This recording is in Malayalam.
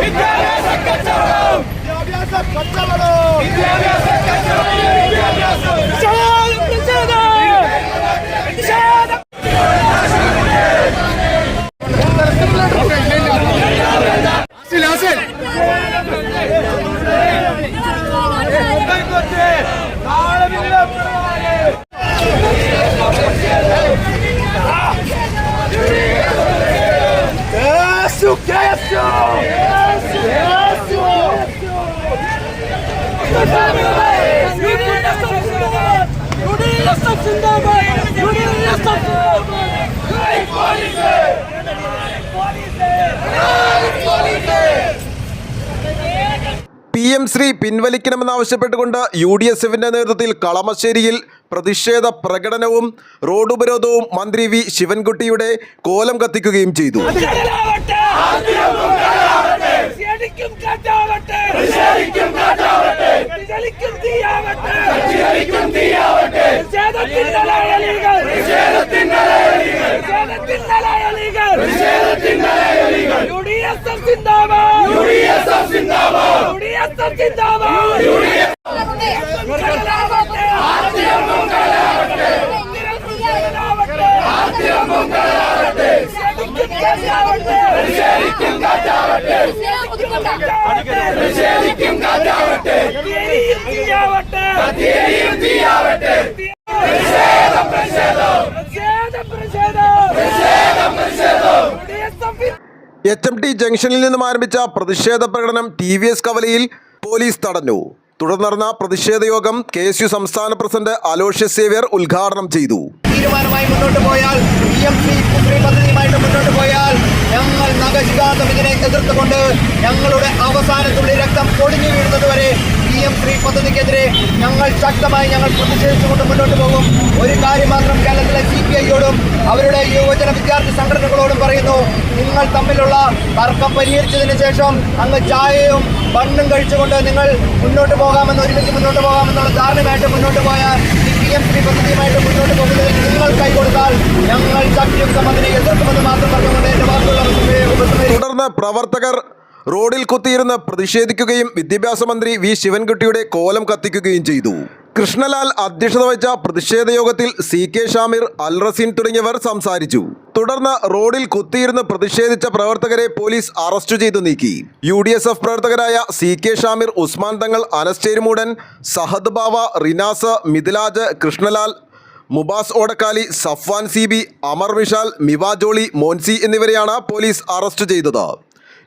വിദ്യാഭ്യാസ കച്ചവടം വിദ്യാഭ്യാസ കച്ചവടം നാളെ എം ശ്രീ പിൻവലിക്കണമെന്നാവശ്യപ്പെട്ടുകൊണ്ട് യു ഡി എസ് എഫിന്റെ നേതൃത്വത്തിൽ കളമശ്ശേരിയിൽ പ്രതിഷേധ പ്രകടനവും റോഡ് ഉപരോധവും മന്ത്രി വി ശിവൻകുട്ടിയുടെ കോലം കത്തിക്കുകയും ചെയ്തു. യു ഡി എസ് എഫ് സിന്ദാബാദ് യു ഡി എസ് എഫ് സിന്ദാബാദ്. ശരിക്കും കാറ്റാവട്ടെ ശരിക്കും കാറ്റാവട്ടെ തീയാവട്ടെ തീയാവട്ടെ പ്രതിഷേധം പ്രതിഷേധം പ്രതിഷേധം പ്രതിഷേധം പ്രതിഷേധം യുഡിഎസ്എഫ് എച്ച് എം ടി ജംഗ്ഷനിൽ നിന്നും ആരംഭിച്ച പ്രതിഷേധ പ്രകടനം ടി വി എസ് കവലയിൽ പോലീസ് തടഞ്ഞു. തുടർന്ന് നടന്ന പ്രതിഷേധ യോഗം കെ എസ് യു സംസ്ഥാന പ്രസിഡന്റ് അലോഷ്യസ് സേവ്യർ ഉദ്ഘാടനം ചെയ്തു. തീരുമാനമായി മുന്നോട്ട് പോയാൽ മുന്നോട്ട് പോയാൽ ഞങ്ങൾ ഞങ്ങളുടെ അവസാനത്തുള്ളി രക്തം പൊടിഞ്ഞു വീഴുന്നത് വരെ പി എം ശ്രീ പദ്ധതിക്കെതിരെ ഞങ്ങൾ ശക്തമായി ഞങ്ങൾ പ്രതിഷേധിച്ചുകൊണ്ട് മുന്നോട്ട് പോകും ഒരു കാര്യം മാത്രം കേരളത്തിലെ സി പി ഐയോടും അവരുടെ യുവജന വിദ്യാർത്ഥി സംഘടനകളോടും പറയുന്നു നിങ്ങൾ തമ്മിലുള്ള തർക്കം പരിഹരിച്ചതിന് ശേഷം അങ്ങ് ചായയും ബണ്ണും കഴിച്ചുകൊണ്ട് നിങ്ങൾ മുന്നോട്ട് പോകാമെന്ന് ഒരുമിച്ച് മുന്നോട്ട് പോകാമെന്നുള്ള ധാരണയായിട്ട് മുന്നോട്ട് പോയാൽ പി എം ശ്രീ പദ്ധതിയുമായിട്ട് മുന്നോട്ട് പോകുന്നതിൽ നിങ്ങൾ കൈകൊടുത്താൽ ഞങ്ങൾ ശക്തിയുക്തം അതിനെ എതിർക്കുമെന്ന് മാത്രം പറഞ്ഞുകൊണ്ട് എന്റെ വാക്കുകൾ. തുടർന്ന് പ്രവർത്തകർ റോഡിൽ കുത്തിയിരുന്ന് പ്രതിഷേധിക്കുകയും വിദ്യാഭ്യാസ മന്ത്രി വി ശിവൻകുട്ടിയുടെ കോലം കത്തിക്കുകയും ചെയ്തു. കൃഷ്ണലാൽ അധ്യക്ഷത വഹിച്ച പ്രതിഷേധ യോഗത്തിൽ സി കെ ഷാമിർ അൽ റസീൻ തുടങ്ങിയവർ സംസാരിച്ചു. തുടർന്ന് റോഡിൽ കുത്തിയിരുന്ന് പ്രതിഷേധിച്ച പ്രവർത്തകരെ പോലീസ് അറസ്റ്റ് ചെയ്തു നീക്കി. യു ഡി എസ് എഫ് പ്രവർത്തകരായ സി കെ ഷാമിർ ഉസ്മാൻ തങ്ങൾ അനസ്റ്റേരിമൂടൻ സഹദ് ബാവ റിനാസ് മിഥിലാജ് കൃഷ്ണലാൽ മുബാസ് ഓടക്കാലി സഫ്വാൻ സി ബി അമർ വിശാൽ മിവാജോളി മോൻസി എന്നിവരെയാണ് പോലീസ് അറസ്റ്റ് ചെയ്തത്.